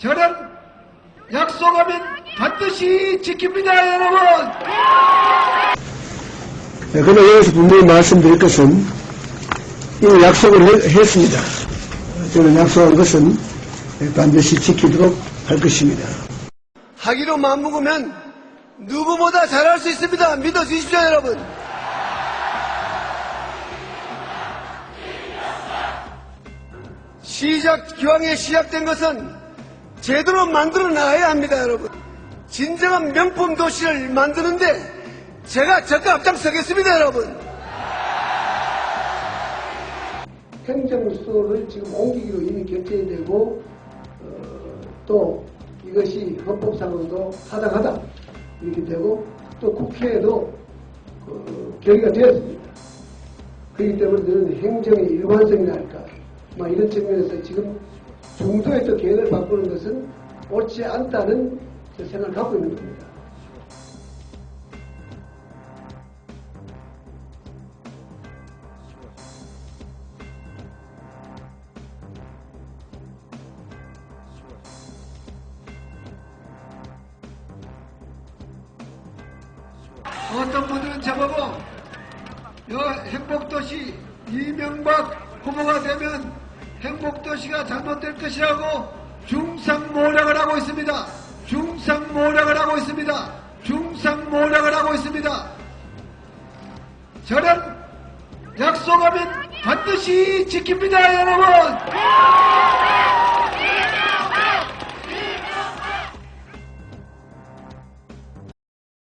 저는 약속하면 반드시 지킵니다, 여러분. 네, 그러나 여기서 분명히 말씀드릴 것은 이미 약속을 해- 했습니다. 저는 약속한 것은 반드시 지키도록 할 것입니다. 하기로 마음먹으면 누구보다 잘할 수 있습니다. 믿어주십시오, 여러분. 시작, 기왕에 시작된 것은 제대로 만들어 나가야 합니다, 여러분. 진정한 명품 도시를 만드는데 제가 적극 앞장서겠습니다, 여러분. 행정수를 지금 옮기기로 이미 결정이 되고 어, 또 이것이 헌법상으로도 타당하다 이렇게 되고 또 국회에도 그 결의가 되었습니다. 그렇기 때문에 저는 행정의 일관성이랄까 막 이런 측면에서 지금 중도에 또 계획을 바꾸는 것은 옳지 않다는 생각을 갖고 있는 겁니다. 어떤 분들은 여 행복도시 이명박 후보가 되면 행복도시가 잘못될 것이라고 중상모략을 하고 있습니다. 중상모략을 하고 있습니다. 중상모략을 하고 있습니다. 저는 약속 하면 반드시 지킵니다, 여러분.